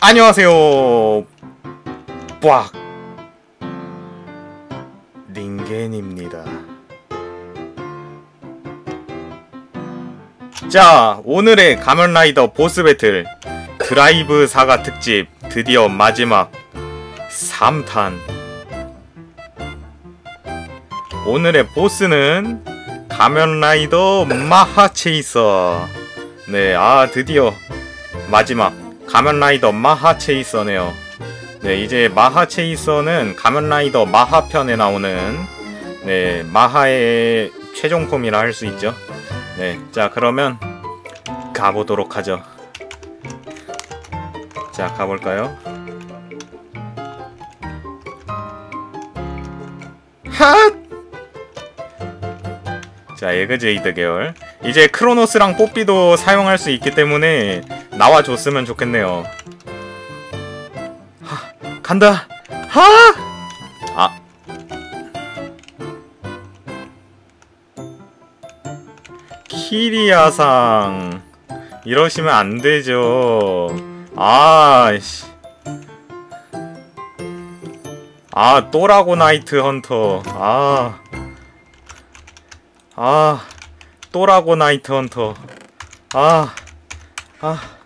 안녕하세요. 빡 링겐입니다. 자, 오늘의 가면라이더 보스 배틀 드라이브 사가 특집 드디어 마지막 3탄 오늘의 보스는 가면라이더 마하체이서 네, 아 드디어 마지막 가면라이더 마하체이서네요 네, 이제 마하체이서는 가면라이더 마하편에 나오는 네, 마하의 최종폼이라 할 수 있죠 네, 자 그러면 가보도록 하죠 자 가볼까요? 핫! 자 에그제이드 계열 이제 크로노스랑 뽀삐도 사용할 수 있기 때문에 나와줬으면 좋겠네요. 하, 간다. 하! 아. 키리아상. 이러시면 안되죠. 아이씨. 아 또라고 나이트 헌터. 아. 아, 또라고 나이트 헌터. 아, 아.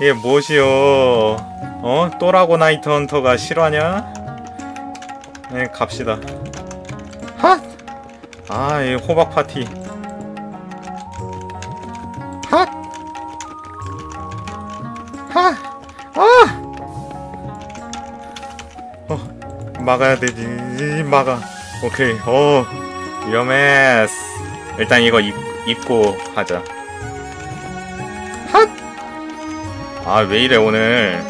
이게 무엇이요? 어? 또라고 나이트 헌터가 실화냐? 네, 갑시다. 핫! 아, 이 호박 파티. 핫! 핫! 아! 어, 막아야 되지. 막아. 오케이. 어. 위험했어. 일단 이거 입, 입고 하자. 아, 왜 이래, 오늘.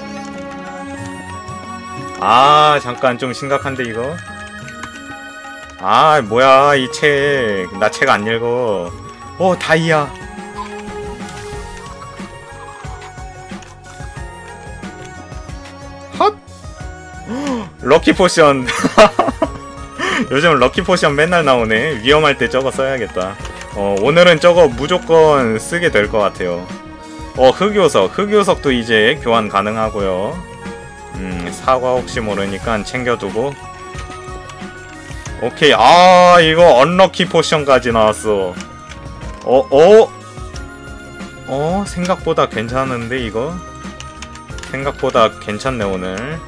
아, 잠깐 좀 심각한데, 이거? 아, 뭐야, 이 책. 나 책 안 읽어. 어, 다이아. 핫! 럭키 포션. 요즘 럭키 포션 맨날 나오네. 위험할 때 저거 써야겠다. 어, 오늘은 저거 무조건 쓰게 될 것 같아요. 어, 흑요석. 흑요석도 이제 교환 가능하고요. 음, 사과 혹시 모르니까 챙겨두고. 오케이. 아, 이거 언럭키 포션까지 나왔어. 어, 어? 어, 생각보다 괜찮은데, 이거? 생각보다 괜찮네, 오늘.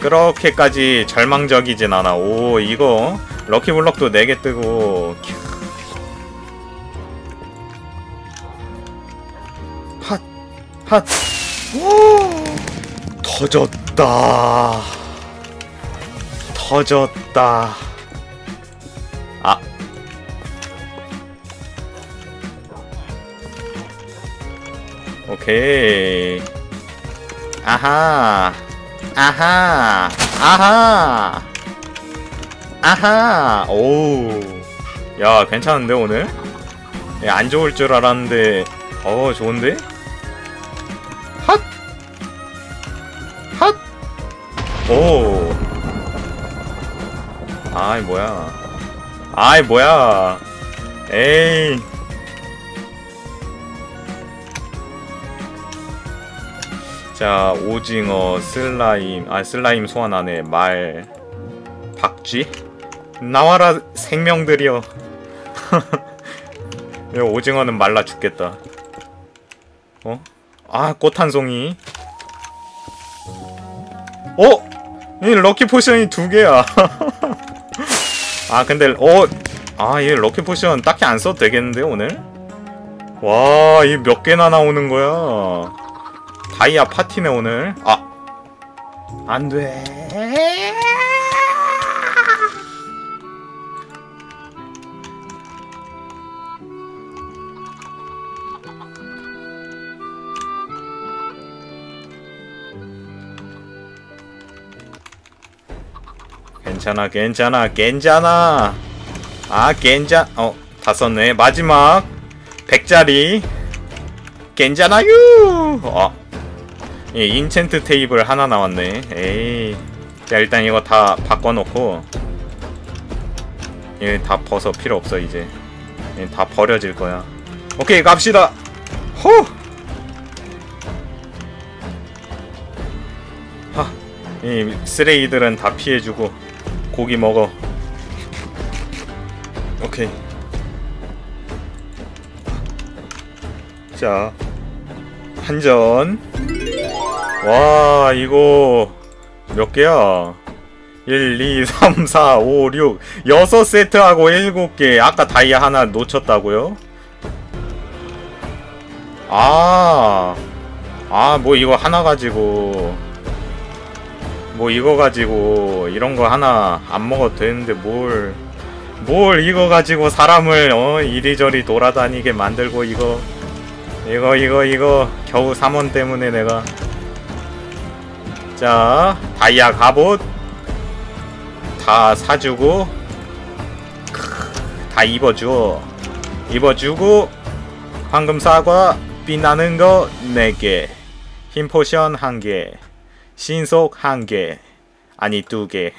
그렇게까지 절망적이진 않아. 오, 이거 럭키블럭도 4개 뜨고 핫! 오! 터졌다. 터졌다. 아. 오케이. 아하. 아하 아하 아하 오 야 괜찮은데 오늘 야, 안 좋을 줄 알았는데 어 좋은데 오. 아이 뭐야. 아이 뭐야. 에이. 자 오징어 슬라임 아 슬라임 소환 안에 말 박쥐? 나와라 생명들이여. 오징어는 말라 죽겠다. 어? 아 꽃 한 송이. 어? 이 럭키 포션이 두 개야 아 근데 어? 아얘 럭키 포션 딱히 안 써도 되겠는데 오늘? 와 이 몇 개나 나오는 거야 다이아 파티네 오늘 아 안 돼 괜찮아 괜찮아 괜찮아. 아 괜찮 어다 썼네. 마지막. 100짜리. 괜찮아요. 어. 예, 인챈트 테이블 하나 나왔네. 에이. 자 일단 이거 다 바꿔놓고. 예, 얘다 벗어 필요 없어 이제. 예, 다 버려질 거야. 오케이 갑시다. 호! 하, 이 쓰레기들은 다 피해주고. 고기 먹어. 오케이. 자 한전. 와 이거 몇 개야? 1, 2, 3, 4, 5, 6 6세트하고 7개. 아까 다이아 하나 놓쳤다고요? 아, 아, 뭐 이거 하나 가지고, 뭐 이거 가지고, 이런 거 하나 안 먹어도 되는데 뭘, 뭘 이거 가지고 사람을, 어, 이리저리 돌아다니게 만들고 이거, 이거, 이거, 이거, 겨우 3원 때문에 내가. 자, 다이아 갑옷, 다 사주고, 크, 다 입어줘. 입어주고, 황금 사과, 빛나는 거 4개, 힘 포션 1개, 신속 1개, 아니 2개.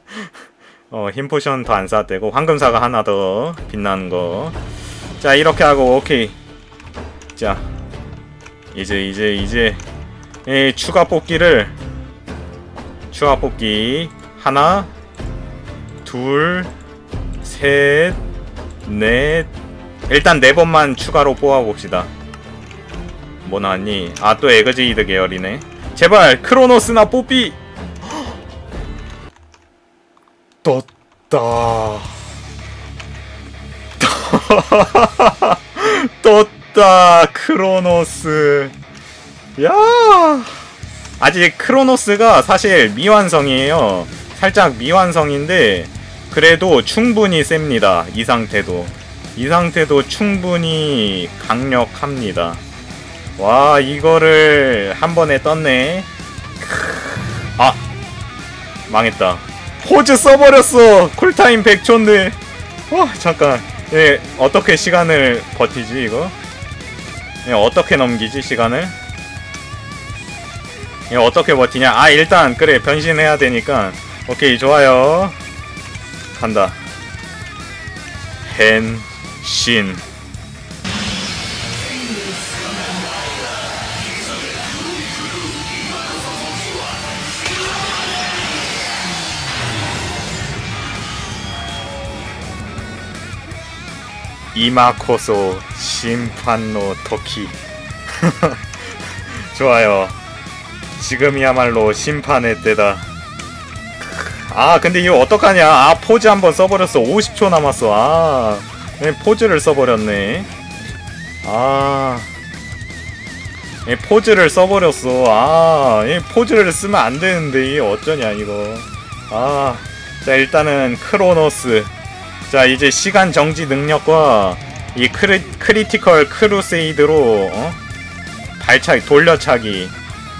어, 힘 포션 더안 사도 되고, 황금 사과 하나 더, 빛나는 거. 자, 이렇게 하고, 오케이. 자, 이제, 이제, 이제, 이 추가 뽑기를, 추가 뽑기, 하나, 둘, 셋, 넷, 일단 네 번만 추가로 뽑아봅시다. 뭐 나왔니? 아 또 에그제이드 계열이네. 제발 크로노스나 뽀삐. 떴다. 떴다 크로노스. 야. 아직 크로노스가 사실 미완성이에요. 살짝 미완성인데 그래도 충분히 셉니다. 이 상태도. 이 상태도 충분히 강력합니다. 와 이거를 한 번에 떴네. 아 망했다. 포즈 써버렸어. 쿨타임 100초인데. 와 잠깐. 예 어떻게 시간을 버티지 이거? 예 어떻게 넘기지 시간을? 예 어떻게 버티냐? 아 일단 그래 변신해야 되니까. 오케이 좋아요. 간다. 헨신. 이마코소 심판노 토키. 좋아요. 지금이야말로 심판의 때다. 아 근데 이거 어떡하냐? 아 포즈 한번 써버렸어. 50초 남았어. 아 네, 포즈를 써버렸네? 아 예, 포즈를 써버렸어? 아 예, 포즈를 쓰면 안되는데 어쩌냐 이거. 아자 일단은 크로노스 자 이제 시간 정지 능력과 이 크리, 크리티컬 크루세이드로 어? 발차기 돌려차기.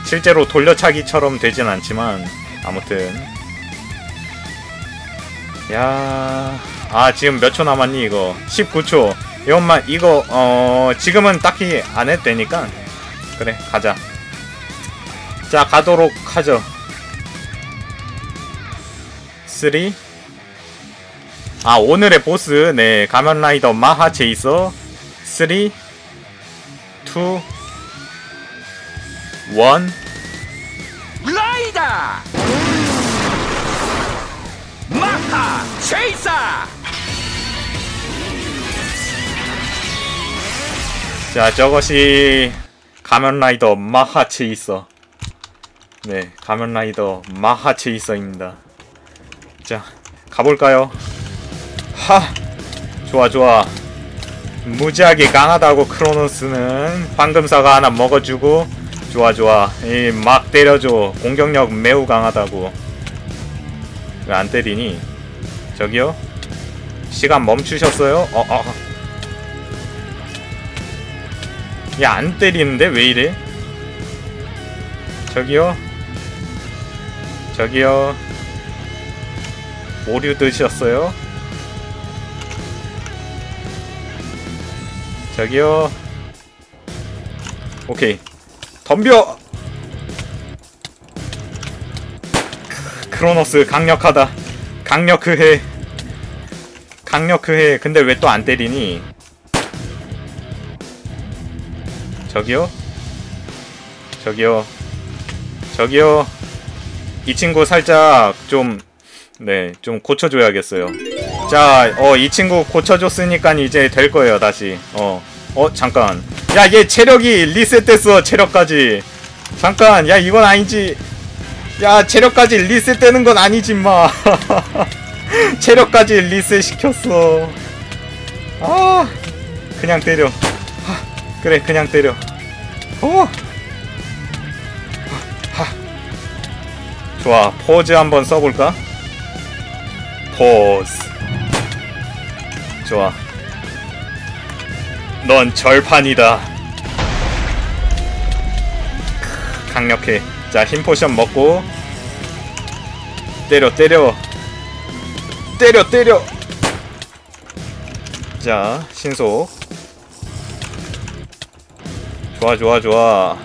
실제로 돌려차기처럼 되진 않지만 아무튼. 야 아 지금 몇 초 남았니 이거? 19초. 이것만 이거 어 지금은 딱히 안 해도 되니까. 그래 가자. 자 가도록 하죠. 3 아 오늘의 보스. 네 가면라이더 마하 제이서 3 2 1 라이더! 마하 체이서! 자 저것이 가면라이더 마하 체이서. 네 가면라이더 마하 체이서입니다. 자 가볼까요 하 좋아 좋아. 무지하게 강하다고 크로노스는 황금사가 하나 먹어주고 좋아 좋아. 이 막 때려줘. 공격력 매우 강하다고. 왜 안 때리니? 저기요? 시간 멈추셨어요? 어 어. 야안 때리는데 왜 이래? 저기요? 저기요? 오류 드셨어요 저기요. 오케이. 덤벼! 크로노스 강력하다. 강력해. 강력해. 근데 왜 또 안 때리니? 저기요? 저기요? 저기요? 이 친구 살짝 좀, 네, 좀 고쳐줘야겠어요. 자, 어, 이 친구 고쳐줬으니까 이제 될 거예요, 다시. 어, 어, 잠깐. 야, 얘 체력이 리셋됐어, 체력까지. 잠깐, 야, 이건 아니지. 야, 체력까지 리셋되는 건 아니지, 마. 체력까지 리셋 시켰어. 아, 그냥 때려. 하, 그래, 그냥 때려. 어. 하, 하. 좋아, 포즈 한번 써볼까? 포즈. 좋아. 넌 절판이다. 크, 강력해. 자, 힘 포션 먹고 때려, 때려. 때려, 때려. 자, 신속. 좋아, 좋아, 좋아.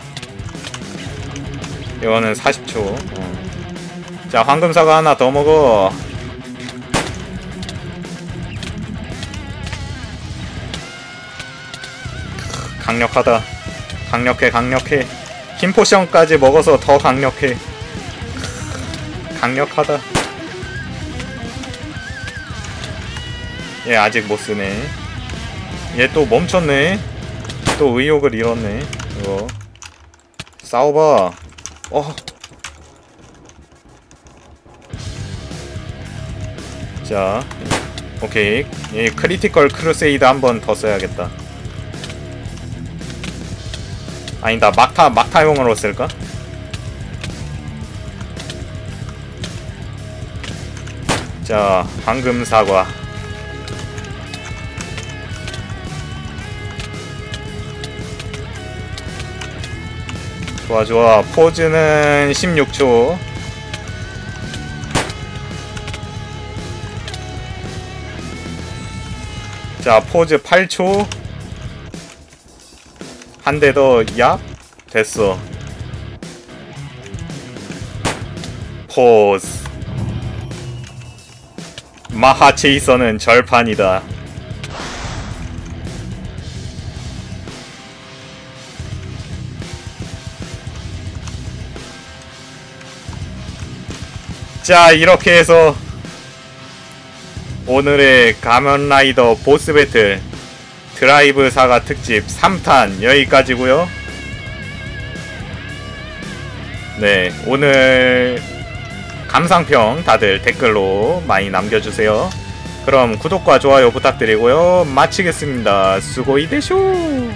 이거는 40초. 어. 자, 황금사과 하나 더 먹어. 강력하다. 강력해, 강력해. 힘 포션까지 먹어서 더 강력해. 강력하다. 얘 아직 못 쓰네. 얘 또 멈췄네. 또 의욕을 잃었네. 이거 싸워봐. 어. 자, 오케이. 이 크리티컬 크루세이드 한 번 더 써야겠다. 아니다, 막타 막타용으로 쓸까? 자, 황금 사과. 좋아 좋아 포즈는 16초 자 포즈 8초 한 대더얍 됐어. 포즈 마하 체이서는 절판이다. 자 이렇게 해서 오늘의 가면라이더 보스 배틀 드라이브 사가 특집 3탄 여기까지고요. 네 오늘 감상평 다들 댓글로 많이 남겨주세요. 그럼 구독과 좋아요 부탁드리고요. 마치겠습니다. 수고이 되쇼